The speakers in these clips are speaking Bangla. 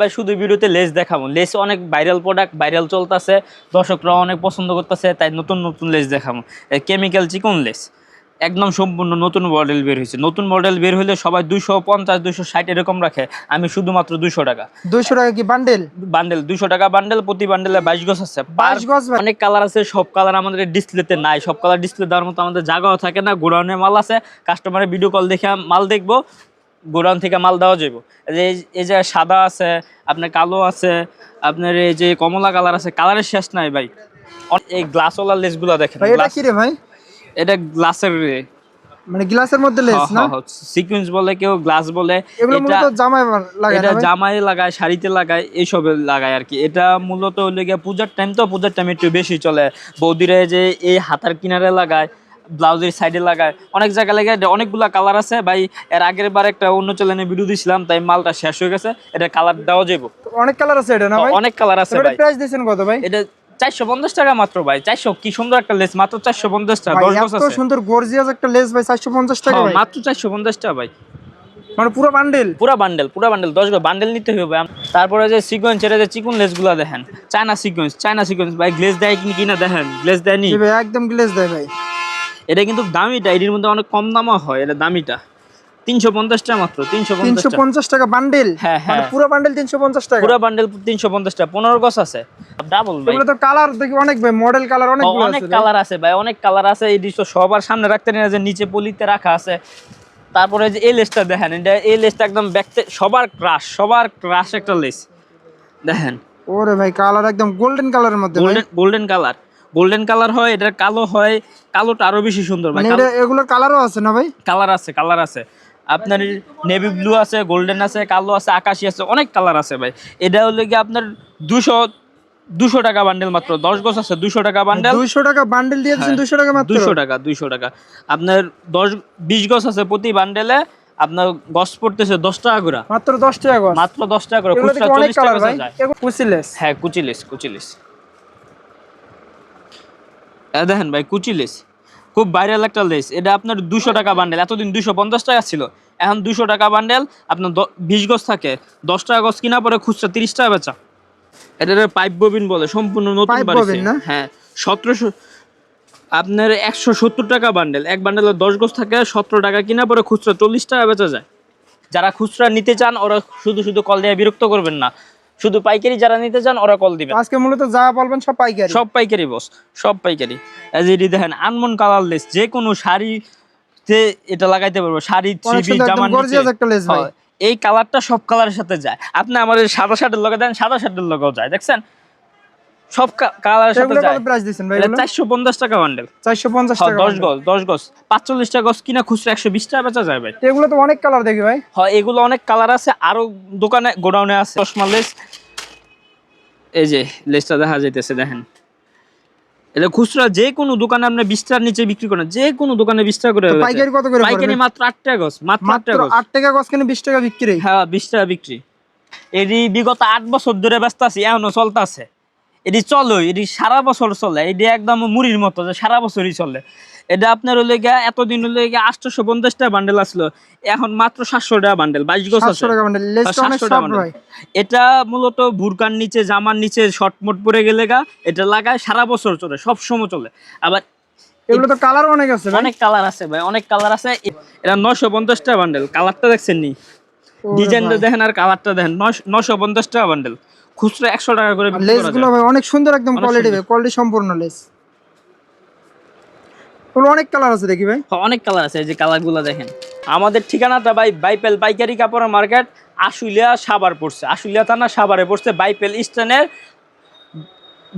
ভাই শুধু ভিডিওতে লেস দেখাবো। লেস অনেক ভাইরাল প্রোডাক্ট ভাইরাল চলতেছে। দর্শকরা অনেক পছন্দ করতেছে তাই নতুন নতুন লেস দেখাবো। কেমিক্যাল চিকন লেস একদম সম্পূর্ণ নতুন মডেল বের হয়েছে। নতুন মডেল বের হলে সবাই দুইশো পঞ্চাশ দুইশো ষাট এরকম রাখে। আমি শুধুমাত্র দুইশো টাকা। দুইশো টাকা কি বান্ডেল বান্ডেল দুইশো টাকা বান্ডেল প্রতি বান্ডেলে বাইশ গজ আছে। বাইশ গজ অনেক কালার আছে সব কালার আমাদের ডিসপ্লেতে নাই। সব কালার ডিসপ্লে দেওয়ার মতো আমাদের জায়গাও থাকে না গোডাউনে মাল আছে। কাস্টমারের ভিডিও কল দেখে মাল দেখব। গোডাউন থেকে মাল দেওয়া যাব এই যে- এই যে সাদা আছে আপনার কালো আছে আপনার এই যে কমলা কালার আছে কালারের শেষ নাই ভাই। এই গ্লাসওয়ালা লেসগুলো দেখেন ভাই এটা কি রে ভাই? এটা গ্লাসের মানে গ্লাসের মধ্যে লেস না? সিকুয়েন্স বলে কেউ গ্লাস বলে হ্যাঁ, এটা লাগায় শাড়িতে লাগায় এইসবে লাগায় আর কি। এটা মূলত হলে গিয়ে পূজার টাইম তো পূজার টাইম একটু বেশি চলে। বৌদিরা যে এই হাতার কিনারে লাগায় ব্লাউজের সাইডে লাগায়। অনেক জায়গায় লাগে অনেকগুলা কালার আছে। ভাই এর আগের বার একটা অন্য চ্যানেলে ভিডিও দিছিলাম তাই মালটা শেষ হয়ে গেছে এটা কালার দেওয়া যাব অনেক কালার আছে এটা না ভাই? অনেক কালার আছে ভাই। প্রাইস দিয়েছেন কত ভাই? এটা চারশো পঞ্চাশ টাকা মাত্র ভাই চারশো কি সুন্দর একটা লেস মাত্র চারশো পঞ্চাশ টাকা দশ বছর এত সুন্দর গর্জিয়াস একটা লেস ভাই 450 টাকা ভাই। মাত্র চারশো পঞ্চাশ টাকা ভাই। মানে পুরো বান্ডেল পুরা বান্ডেল পুরা বান্ডেল দশ গো বান্ডেল নিতে হবে তারপরে যে সিকোয়েন্স এটা যে চিকন লেসগুলো দেখেন চায়না সিকোয়েন্স চায়না সিকোয়েন্স ভাই গ্লেজ দেয় কি কিনা দেখেন গ্লেজ দেয় নি জি ভাই একদম গ্লেজ দেয় ভাই। এটা কিন্তু দামিটা এটির মধ্যে অনেক কম দামও হয় এটা দামিটা। তিনশো পঞ্চাশ টাকা মাত্র তিনশো পঞ্চাশ টাকা বান্ডেল হ্যাঁ, মানে হ্যাঁ। পুরো বান্ডেল 350 টাকা পুরা বান্ডেল তিনশো পঞ্চাশ টাকা পনেরো গছ আছে। ডাবল এগুলো তো কালার দেখি অনেক ভাই মডেল কালার অনেক অনেক কালার আছে ভাই অনেক কালার আছে। এই দৃশ্য সবার সামনে রাখতে নিয়ে যে নিচে পলিতে রাখা আছে। তারপরে যে এই লেসটা দেখেন এটা এই লেসটা একদম ব্যাকতে সবার ক্রাশ সবার ক্রাশ একটা লেস দেখেন। ওরে ভাই কালার একদম গোল্ডেন কালারের মধ্যে গোল্ডেন কালার গোল্ডেন কালার হয় এটা কালো হয় কালোটা আরও বেশি সুন্দর ভাই মানে এটা এগুলোর কালারও আছে না ভাই? কালার আছে কালার আছে। আপনার নেভি ব্লু আছে গোল্ডেন আছে কালো আছে আকাশি আছে অনেক কালার আছে ভাই। এটা হলো কি আপনার দুশো দুশো টাকা বান্ডেল মাত্র দশ গজ আছে দুশো টাকা বান্ডেল 200 টাকা বান্ডেল দিয়ে দিয়েছেন 200 টাকা মাত্র? দুশো টাকা দুইশো টাকা। আপনার দশ বিশ গজ আছে প্রতি বান্ডেলে আপনার গজ পড়তেছে দশ টাকা করে। মাত্র 10 টাকা মাত্র দশ টাকা করে খুচরা চল্লিশ টাকা যায়। কুচিলেস। হ্যাঁ কুচিলিস কুচিলিস। দেখেন ভাই কুচিলিস খুব ভাইরাল একটা লেস। এটা আপনার দুশো টাকা বান্ডেল এতদিন দুশো পঞ্চাশ টাকা ছিল। এখন দুশো টাকা বান্ডেল আপনার বিশ গজ থাকে। দশ টাকা গজ কিনা পরে খুচরা তিরিশ টাকা বেচা। এটা পাইপ ববিন বলে সম্পূর্ণ নতুন? হ্যাঁ সতেরোশো আপনার একশো সত্তর টাকা বান্ডেল এক বান্ডেলে দশ গজ থাকে সতেরো টাকা কিনা পরে খুচরা চল্লিশ টাকা বেচা যায়। যারা খুচরা নিতে চান ওরা শুধু শুধু কল দিয়ে বিরক্ত করবেন না। শুধু পাইকারি যারা নিতে চান ওরা কল দিবেন। আজকে মূলত যা বলবেন সব পাইকারি। সব পাইকারি বস সব পাইকারি। এই যে এটি দেখেন আনমন কালার লেস যে কোনো শাড়িতে এটা লাগাইতে পারব। শাড়ি অনেক থ্রি সুন্দর একদম জামার গর্জিয়াস একটা লেস ভাই। এই কালারটা সব কালারের সাথে যায়। আপনি আমাদের সাদা শার্টের লগে দেন সাদা শার্টের লগেও যায় দেখছেন? সব কালারের সাথে যায়। প্রাইস দিয়েছেন ভাই এটা এগুলো? চারশো পঞ্চাশ টাকা বান্ডেল 450 টাকা দশ bundle। গজ দশ গজ। পাঁচচল্লিশ টাকা গজ কিনা খুচরা একশো বিশ টাকা বেচা যায় ভাই। এগুলো তো অনেক কালার দেখি ভাই। হয় এগুলো অনেক কালার আছে। আরও দোকানে গোডাউনে আছে। চশমা লেস এই যে লেসটা দেখা যাইতেছে দেখেন। এটা খুচরা যে কোনো দোকানে আপনি বিশ টাকার নিচে বিক্রি করেন যে কোনো দোকানে বিশ টাকা করে পাইকারি কত করে পাইকারি মাত্র আট টাকা গছ মাত্র আট টাকা আট 8 টাকা গছ কেন 20 টাকা বিক্রি? হ্যাঁ বিশ টাকা বিক্রি। এটি বিগত আট বছর ধরে ব্যস্ত আছি এখনও চলতেছে। এটি চলো এটি সারা বছর চলে এটি একদম মুড়ির মতো যে সারা বছরই চলে। এটা আপনার হলে গিয়া এতদিন হলে গিয়া আটশোশো পঞ্চাশটা বান্ডেল আসলো এখন মাত্র সাতশো টাকা বান্ডেল বাইশ গজ আছে। 700 টাকা বান্ডেল লেসটা অনেক 700 টাকা সফট bundle। ভাই এটা মূলত ভুরকার নিচে জামার নিচে শর্টমোট পরে গেলে গা এটা লাগায় সারা বছর চলে সব সময় চলে। আবার এগুলো তো কালার অনেক আছে অনেক কালার আছে ভাই অনেক কালার আছে। এটা নশো পঞ্চাশ টাকা বান্ডেল কালারটা দেখছেন নি? ডিজাইনটা দেখেন আর কালারটা দেখেন নশো পঞ্চাশ টাকা বান্ডেল খুচরা একশো টাকা করে লেসগুলো। ভাই অনেক সুন্দর একদম কোয়ালিটি ভাই কোয়ালিটি সম্পূর্ণ লেস। অনেক কালার আছে দেখি ভাই। হ্যাঁ, অনেক কালার আছে এই যে কালারগুলো দেখেন। আমাদের ঠিকানাটা ভাই বাইপেল পাইকারি কাপড়ের মার্কেট আশুলিয়া সাবার পড়ছে। আশুলিয়া থানা সাভারে পড়ছে বাইপেল স্ট্যান্ডের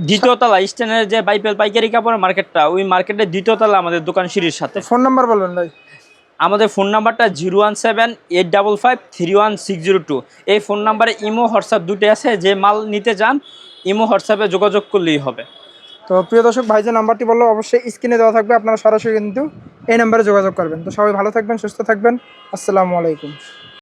দ্বিতীয় তলা স্ট্যান্ডের যে বাইপেল পাইকারি কাপড়ের মার্কেটটা ওই মার্কেটের দ্বিতীয় তলা আমাদের দোকান সিঁড়ির সাথে। ফোন নাম্বার বলবেন ভাই। আমাদের ফোন নাম্বারটা zero one seven eight double five three one six zero two. এই ফোন নাম্বারে ইমো, হোয়াটসঅ্যাপ দুটি আছে, যে মাল নিতে চান, ইমো, হোয়াটসঅ্যাপে যোগাযোগ করলেই হবে। তো প্রিয় দর্শক, ভাই যে নাম্বারটি বলল, অবশ্যই স্ক্রিনে দেওয়া থাকবে, আপনারা সরাসরি কিন্তু এই নাম্বারে যোগাযোগ করবেন। তো সবাই ভালো থাকবেন, সুস্থ থাকবেন। আসসালামু আলাইকুম।